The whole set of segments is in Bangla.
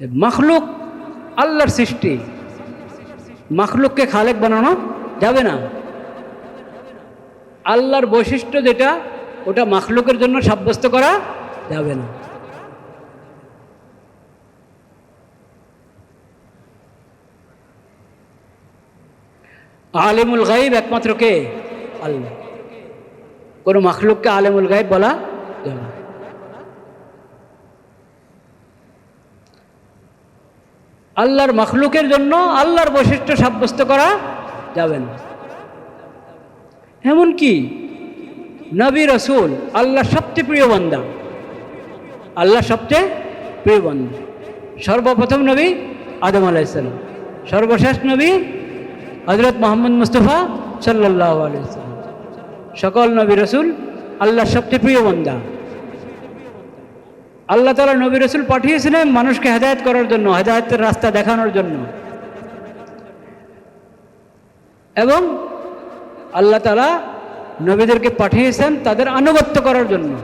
মখলুক আল্লাহর সৃষ্টি। মখলুককে খালেক বানানো যাবে না। আল্লাহর বৈশিষ্ট্য যেটা, ওটা মখলুকের জন্য সাব্যস্ত করা যাবে না। আলিমুল গাইব একমাত্র কে? আল্লাহ। কোনো মখলুককে আলিমুল গাইব বলা যাবে না। আল্লাহর মখলুকের জন্য আল্লাহর বৈশিষ্ট্য সাব্যস্ত করা যাবে না। এমনকি নবী রসুল আল্লাহর সবচেয়ে প্রিয় বন্দা। আল্লাহ সবচেয়ে প্রিয় বন্দা। সর্বপ্রথম নবী আদম আলাইসালাম সর্বশেষ নবী হজরত মোহাম্মদ মুস্তফা সাল্লাহ আলাইসালাম সকল নবী রসুল আল্লাহর সবচেয়ে প্রিয় বন্দা। আল্লাহ তালা নবী রসুল পাঠিয়েছিলেন মানুষকে হেদায়ত করার জন্য, হেদায়তের রাস্তা দেখানোর জন্য। এবং আল্লাহ তালা নবীদেরকে পাঠিয়েছেন তাদের আনুগত্য করার জন্য।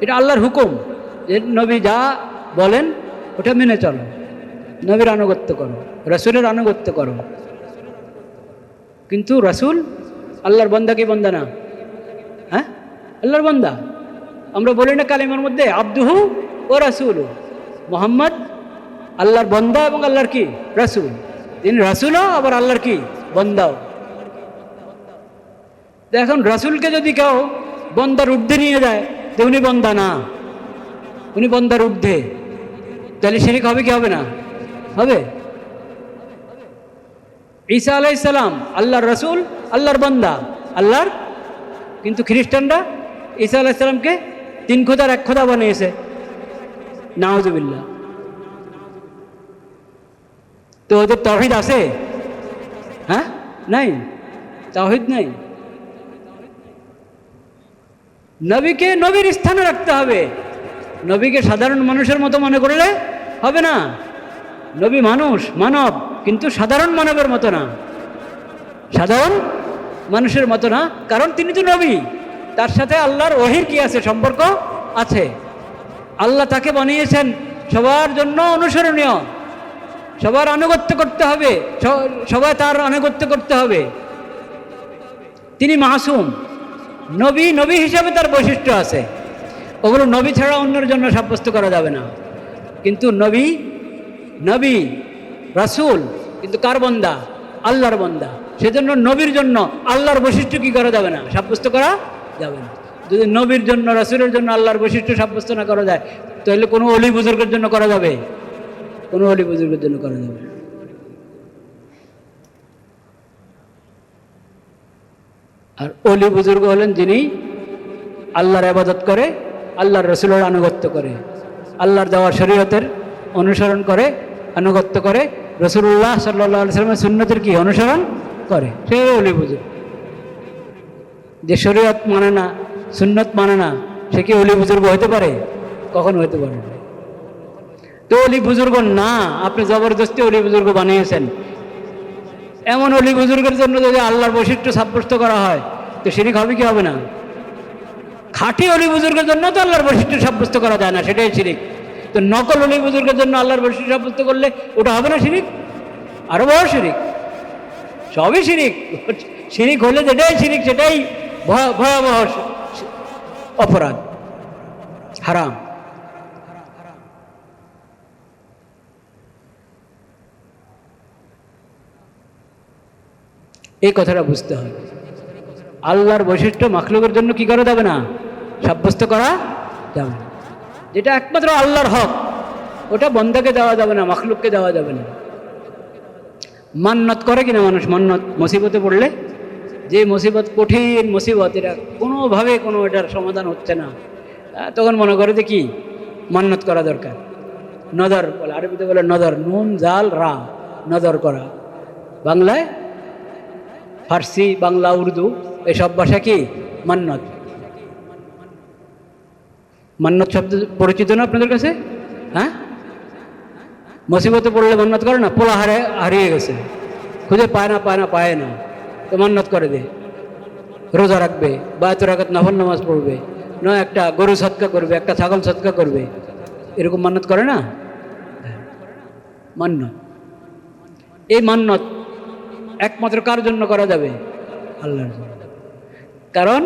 এটা আল্লাহর হুকুম যে নবী যা বলেন, ওটা মেনে চলো। নবীর আনুগত্য করো, রসুলের আনুগত্য করো। কিন্তু রসুল আল্লাহর বন্দা কি বন্দা না? হ্যাঁ? আল্লাহর বন্দা? আমরা বলি না কালিমার মধ্যে, আব্দুহু ও রাসুল। মোহাম্মদ আল্লাহর বন্দা এবং আল্লাহর কি? রাসুল। তিনি রাসুলও, আবার আল্লাহর কি? বন্দাও। এখন রাসুলকে যদি কেউ বন্দার ঊর্ধ্বে নিয়ে যায়, তো উনি বন্দা না। উনি বন্দার ঊর্ধ্বে। তাহলে শিরিক হবে কি হবে না? হবে। ঈসা আলাইসালাম আল্লাহর রসুল, আল্লাহর বন্দা, আল্লাহর কিন্তু খ্রিস্টানরা ঈসা আলাইসালামকে তিন খোদার এক খোদা বানিয়েছে। নাওজুবিল্লা তো ওদের তহিদ আছে? হ্যাঁ? নাই? তাহিদ নাই? নবীকে নবীর স্থানে রাখতে হবে। নবীকে সাধারণ মানুষের মতো মনে করলে হবে না। নবী মানুষ, মানব, কিন্তু সাধারণ মানবের মতো না। সাধারণ মানুষের মতো না, কারণ তিনি তো নবী। তার সাথে আল্লাহর ওহির কি আছে, সম্পর্ক আছে? আল্লাহ তাকে বানিয়েছেন সবার জন্য অনুসরণীয়। সবার আনুগত্য করতে হবে সবাই তার আনুগত্য করতে হবে। তিনি মাসুম, নবী নবী হিসাবে তার বৈশিষ্ট্য আছে। ওগুলো নবী ছাড়া অন্যের জন্য সাব্যস্ত করা যাবে না। কিন্তু নবী নবী, রাসূল, কিন্তু কার বন্দা? আল্লাহর বন্দা। সেজন্য নবীর জন্য আল্লাহর বৈশিষ্ট্য কি করা যাবে না? সাব্যস্ত করা যাবে না। যদি নবীর জন্য, রাসূলের জন্য আল্লাহর বৈশিষ্ট্য সাব্যস্ত না করা যায়, তাহলে কোনো অলি বুজুর্গের জন্য করা যাবে? কোনো অলি বুজুর্গের জন্য করা যাবে আর অলি বুজুর্গ হলেন যিনি আল্লাহর আবাদত করে, আল্লাহর রসুলের আনুগত্য করে, আল্লাহর দেওয়া শরীয়তের অনুসরণ করে, আনুগত্য করে রসুল্লাহ সাল্লাহ সাল্লামের সুন্নতের কি অনুসরণ করে? সে অলি বুজুর্গ। যে শরীয়ত মানে না, সুন্নত মানে না, সে কি অলি বুজুর্গ হতে পারে? কখন হতে পারে তো অলি বুজুর্গ না, আপনি জবরদস্তি অলি বুজুর্গ বানিয়েছেন। এমন অলি বুজুর্গের জন্য যদি আল্লাহর বৈশিষ্ট্য সাব্যস্ত করা হয়, তো শিরিক হবে কি হবে না? খাঁটি অলি বুজুর্গের জন্য তো আল্লাহর বৈশিষ্ট্য সাব্যস্ত করা যায় না, সেটাই শিরিক। তো নকল অলি বুজুর্গের জন্য আল্লাহর বৈশিষ্ট্য সাব্যস্ত করলে ওটা হবে না শিরিক? আরও বড় শিরিক। সবই শিরিক। শিরিক হলে যেটাই শিরিক, সেটাই ভয়াবহ অপরাধ। হারাম। এই কথাটা বুঝতে হবে। আল্লাহর বৈশিষ্ট্য মাখলুকের জন্য কি করা যাবে না? সাব্যস্ত করা যাবে না। যেটা একমাত্র আল্লাহর হক, ওটা বন্দাকে দেওয়া যাবে না, মাখলুককে দেওয়া যাবে না। মান্নত করে কিনা মানুষ? মান্নত, মুসিবতে পড়লে যে মুসিবত, কঠিন মুসিবত, এটা কোনোভাবে কোনো এটার সমাধান হচ্ছে না। তখন মনে করে যে কি? মান্নত করা দরকার। নদর বলে, আরবিতে বলে নদর, নুন, জাল, রা, নদর করা। বাংলায় ফার্সি, বাংলা, উর্দু, এসব ভাষা কি? মান্নত। মান্নত শব্দ পরিচিত না আপনাদের কাছে? হ্যাঁ? মুসিবতে পড়লে মান্নত করে না? পোলা হারে হারিয়ে গেছে। খুঁজে পায় না পায় না পায় না। মান্নত করে দে। রোজা রাখবে বা এত রাখাত নফল নামাজ পড়বে, নয় একটা গরু সৎকা করবে, একটা ছাগল সৎকা করবে। এরকম মান্নত করে না? মান্যত এই মান্নত একমাত্র কার জন্য করা যাবে? আল্লাহর কারণ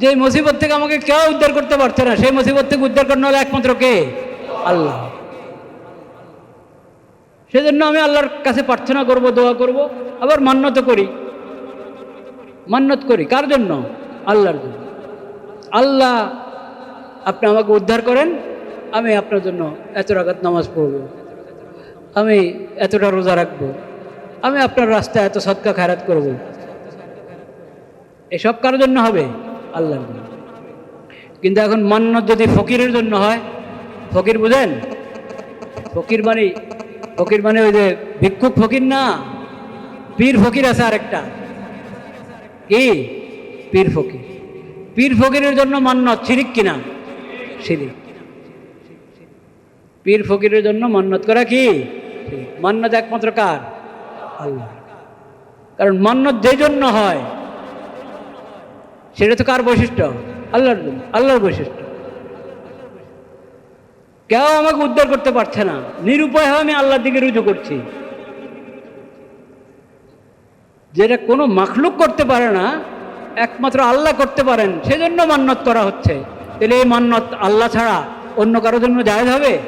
যে মুসিবত থেকে আমাকে কেউ উদ্ধার করতে পারছে না, সেই মুসিবত থেকে উদ্ধার করানো হলে একমাত্র কে? আল্লাহ। সেজন্য আমি আল্লাহর কাছে প্রার্থনা করব, দোয়া করব, আবার মান্যত করি। মান্যত করি। কার জন্য? আল্লাহর জন্য। আল্লাহ আপনি আমাকে উদ্ধার করেন, আমি আপনার জন্য এত রাগাত নামাজ পড়ব। আমি এতটা রোজা রাখব। আমি আপনার রাস্তায় এত সৎকা খারাত করব। এসব কার জন্য হবে? আল্লাহর জন্য। কিন্তু এখন মান্নত যদি ফকিরের জন্য হয়, ফকির বুঝেন? ফকির মানে ফকির মানে ওই যে ভিক্ষুক ফকির না, পীর ফকির আছে আরেকটা। কি? পীর ফকির। পীর ফকিরের জন্য মান্যত শিরিক কিনা? শিরিক। পীর ফকিরের জন্য মান্যত করা কি। মান্যত একমাত্র কার? আল্লাহ। কারণ মান্যত যে জন্য হয়, সেটা তো কার বৈশিষ্ট্য? আল্লাহর জন্য, আল্লাহর বৈশিষ্ট্য। কেউ আমাকে উদ্ধার করতে পারছে না। নিরুপায় হয়ে আমি আল্লাহর দিকে রুজু করছি। যেটা কোনো মাখলুক করতে পারে না, একমাত্র আল্লাহ করতে পারেন, সেজন্য মান্যত করা হচ্ছে। তাহলে এই মান্যত আল্লাহ ছাড়া অন্য কারোর জন্য জায়েজ হবে?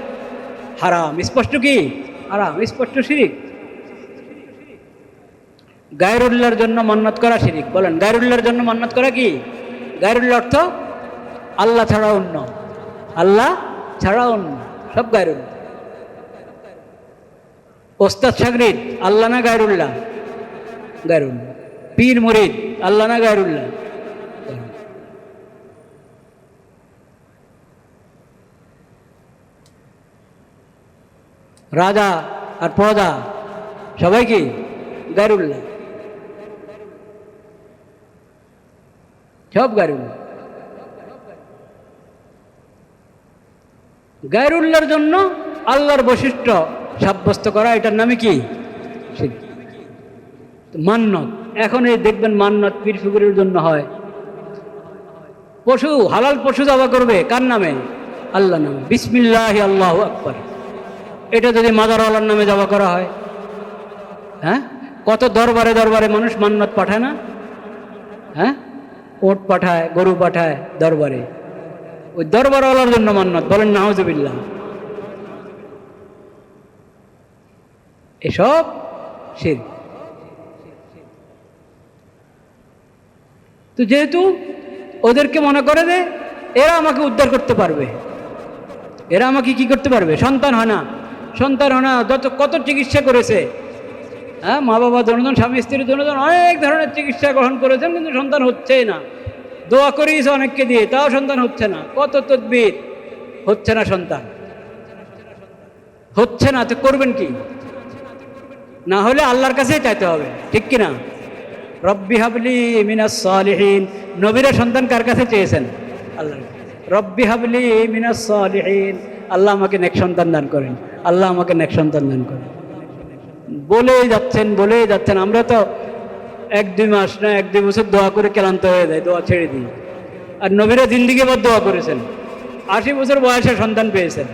হারাম। স্পষ্ট কি? হারাম। স্পষ্ট শিরিক? গায়রুল্লাহর জন্য মান্যত করা শিরিক। বলেন, গায়রুল্লাহর জন্য মান্যত করা কি? গায়রুল্লাহ অর্থ আল্লাহ ছাড়া অন্য। আল্লাহ ছাড়া অন্য। সব গায়রুল্লাহ। ওস্তাদ সাগরিদ আল্লাহ না গায়রুল্লাহ? গায়রুল্লাহ পীর মুরিদ, আল্লাহ না গায়রুল্লাহ? রাজা আর প্রজা, সবাই কি? গায়রুল্লাহ। সব গায়রুল্লাহ গায়রুল্লাহর জন্য আল্লাহর বৈশিষ্ট্য সাব্যস্ত করা, এটার নামে কি? মান্নত। এখন এই দেখবেন মান্নত পীর ফিকুরের জন্য হয়। পশু, হালাল পশু দাবা করবে, কার নামে? আল্লাহ নামে। বিসমিল্লাহ আল্লাহ আকবর। এটা যদি মাদার আল্লাহর নামে জবা করা হয়। হ্যাঁ? কত দরবারে দরবারে মানুষ মান্নত পাঠায় না? হ্যাঁ? ওট পাঠায়, গরু পাঠায় দরবারে। ওই দরবারওয়ালার জন্য মান্নত। বলেন নাহজবিল্লাহ এসব শির। তো যেহেতু ওদেরকে মনে করে যে এরা আমাকে উদ্ধার করতে পারবে, এরা আমাকে কি করতে পারবে? সন্তান হয় না, সন্তান হয় না, যত, কত চিকিৎসা করেছে। হ্যাঁ মা বাবা জনজন স্বামী স্ত্রীর জনজন অনেক ধরনের চিকিৎসা গ্রহণ করেছেন, কিন্তু সন্তান হচ্ছেই না। দোয়া করিয়েছে অনেককে দিয়ে, তাও সন্তান হচ্ছে না। কত তদ্বির, হচ্ছে না সন্তান। হচ্ছে না, তো করবেন কি? না হলে আল্লাহর কাছেই চাইতে হবে, ঠিক কি না রব্বি হাবলি মিনাস সালিহিন। নবীরা সন্তান কার কাছে চেয়েছেন? আল্লাহ রব্বি হাবলি মিনাস সালিহিন। আল্লাহ আমাকে নেক সন্তান দান করেন। আল্লাহ আমাকে নেক সন্তান দান করেন। বলেই যাচ্ছেন বলেই যাচ্ছেন। আমরা তো এক দুই মাস না, এক দুই বছর দোয়া করে ক্লান্ত হয়ে যায় দোয়া ছেড়ে দিই। আর নবীরা জিন্দিগি বাদ দোয়া করেছেন। আশি বছর বয়সে সন্তান পেয়েছেন।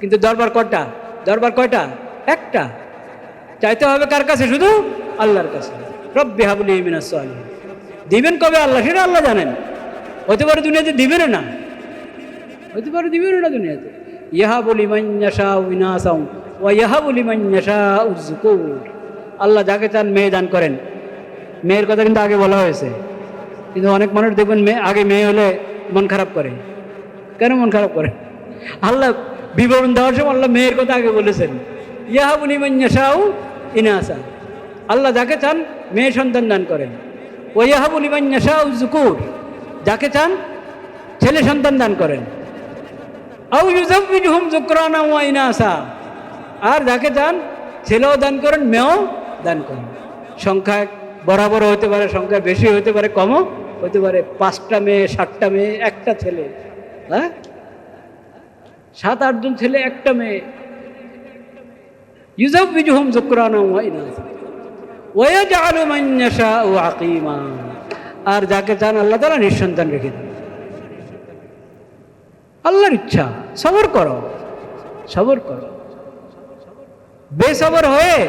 কিন্তু দরবার কটা দরবার কয়টা? একটা। চাইতে হবে কার কাছে? শুধু আল্লাহর কাছে। রব্বি হাবলি মিনাস। দিবেন কবে আল্লাহ? সেটা আল্লাহ জানেন। হতে পারে দুনিয়াতে দিবেন না। হতে পারে দিবেন না দুনিয়াতে। ইহা বলি মান্যাসা উইনাসাউ ও ইহা বলি মান্যাসা উজ্জুকুর আল্লাহ যাকে চান মেয়ে দান করেন। মেয়ের কথা কিন্তু আগে বলা হয়েছে। কিন্তু অনেক মানুষ দেখবেন মেয়ে, আগে মেয়ে হলে মন খারাপ করে। কেন মন খারাপ করে? আল্লাহ বিবরণ দেওয়ার সময় আল্লাহ মেয়ের কথা আগে বলেছেন। ইহা বলি মান্যাসাউ ইনাসা আল্লাহ যাকে চান মেয়ে সন্তান দান করেন। ও ইহা বলি মান্যাসাউ জুকুর যাকে চান ছেলে সন্তান দান করেন। আউ আর যাকে চান ছেলেও দান করেন, মেয়েও দান করেন। সংখ্যায় বরাবর হতে পারে, সংখ্যা বেশি হতে পারে, কমও হতে পারে। পাঁচটা মেয়ে, সাতটা মেয়ে, একটা ছেলে। হ্যাঁ? সাত, আটজন ছেলে, একটা মেয়ে। ইউজাবিজুহুম যুকরানা ওয়া ইনাসা। আর যাকে চান আল্লাহ তাআলা নিঃসন্তান রেখে দেন। আল্লাহর ইচ্ছা, সবর করো। সবর করো। বেসবর হয়ে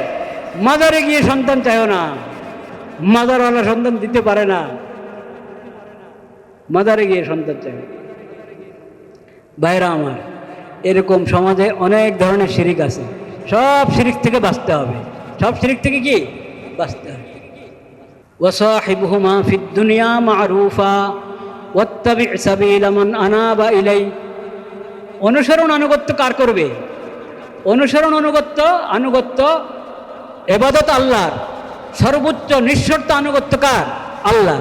মাজারে গিয়ে সন্তান চাইও না। মাজারওয়ালা সন্তান দিতে পারে না। মাজারে গিয়ে সন্তান চাই ভাইরা আমার, এরকম সমাজে অনেক ধরনের শিরিক আছে। সব শিরিক থেকে বাঁচতে হবে। সব শিরিক থেকে কি? বাঁচতে হবে। ওয়াসাহিবহুমা ফিদ মারুফা, ওয়াত্তাবি সাবিলামন আনা বা ইলাই অনুসরণ আনুগত্য কার করবে? অনুসরণ অনুগত্য আনুগত্য এবাদত আল্লাহর। সর্বোচ্চ নিঃশর্ত আনুগত্য কার? আল্লাহ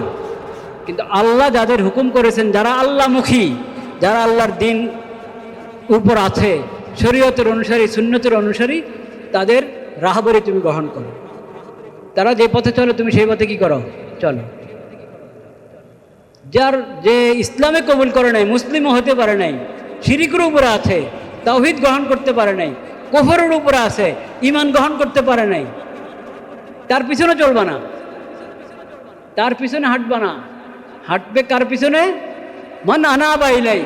কিন্তু আল্লাহ যাদের হুকুম করেছেন, যারা আল্লাহমুখী, যারা আল্লাহর দিন উপর আছে, শরীয়তের অনুসারী, সুন্নতের অনুসারী, তাদের রাহবরি তুমি গ্রহণ করো। তারা যে পথে চলে, তুমি সেই পথে কি করো? চলো। যার যে ইসলামে কবুল করে নাই, মুসলিমও হতে পারে নাই, শিরিকের উপরে আছে, তাওহিদ গ্রহণ করতে পারে নাই, কোফরের উপরে আছে ইমান গ্রহণ করতে পারে নাই, তার পিছনে চলবা না। তার পিছনে হাঁটবা না। হাঁটবে কার পিছনে? মান আনা বাইলাই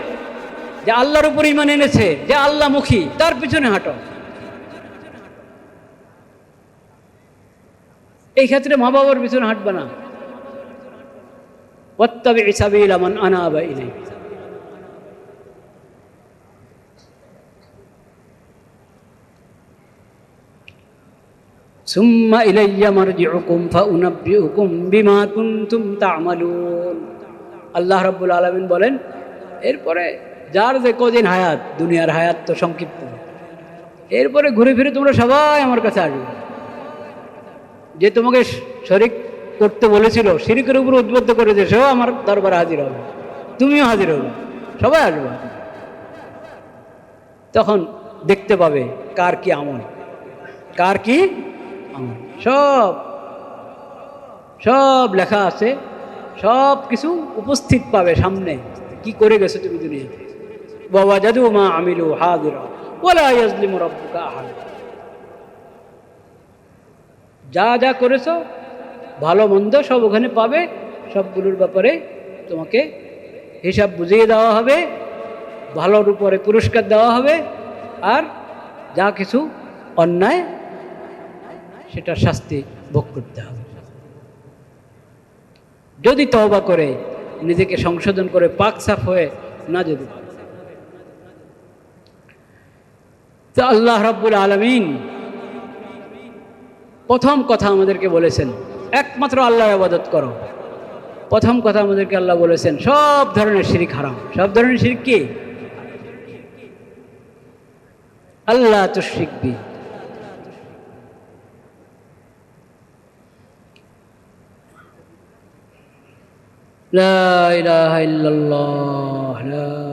যে আল্লাহর উপর ইমান এনেছে, যে আল্লাহমুখী, তার পিছনে হাঁটো। এই ক্ষেত্রে মা বাবার পিছনে হাঁটবে না। ওত্তাবি সাবিল আমান আনা বাইলাই সুম্মা ইলাইয়া মারজিউকুম ফাউনাব্বিউকুম বিমা কুনতুম তা'মালুন। আল্লাহ রাব্বুল আলামিন বলেন, এরপরে যার যে কদিন হায়াত, দুনিয়ার হায়াত তো সংক্ষিপ্ত। এরপরে ঘুরে ফিরে তোমরা সবাই আমার কাছে আসবে। যে তোমাকে শরিক করতে বলেছিল, শিরিকের উপর উদ্বুদ্ধ করেছে, সেও আমার দরবারে হাজির হবে। তুমিও হাজির হবে। সবাই আসবে। তখন দেখতে পাবে কার কি আমল। কার কি আমল। সব সব লেখা আছে। সব কিছু উপস্থিত পাবে সামনে। কি করে গেছো তুমি দুনিয়াতে? বাবা জাদু মা আমিলু হাজির। ওলা ইয়াজলিমু রাব্বুকা আহাদ। যা যা করেছ, ভালো, মন্দ সব ওখানে পাবে। সবগুলোর ব্যাপারে তোমাকে হিসাব বুঝিয়ে দেওয়া হবে, ভালোর উপরে পুরস্কার দেওয়া হবে, আর যা কিছু অন্যায়, সেটা শাস্তি ভোগ করতে হবে। যদি তহবা করে, নিজেকে সংশোধন করে পাক সাফ হয়ে না যদি তো আল্লাহ রাব্বুল আলমিন প্রথম কথা আমাদেরকে বলেছেন একমাত্র আল্লাহর আবাদত করো প্রথম কথা আমাদেরকে আল্লাহ বলেছেন সব ধরনের শিরিক হারাম সব ধরনের শিরিক কি আল্লাহ তো শিখবি لا إله إلا الله لا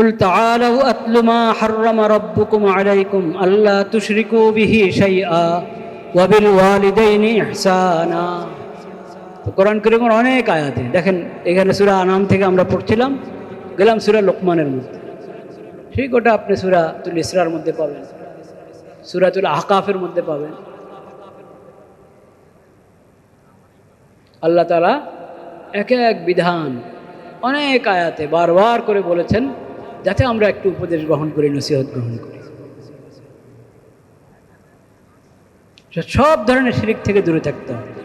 قل تعالوا أتل ما حرم ربكم عليكم ألا تشركوا به شيئا وبالوالدين إحسانا তো কোরআন করিমের অনেক আয়াতে দেখেন এখানে সুরা আনাম থেকে আমরা পড়ছিলাম গেলাম সুরা লোকমানের মধ্যে সেই গোটা আপনি সুরা তুল ইসরার মধ্যে পাবেন সুরাতুল আহকাফের মধ্যে পাবেন আল্লাহ তালা এক এক বিধান অনেক আয়াতে বারবার করে বলেছেন যাতে আমরা একটু উপদেশ গ্রহণ করি, নসিহত গ্রহণ করি। সব ধরনের শিরিক থেকে দূরে থাকতে হবে।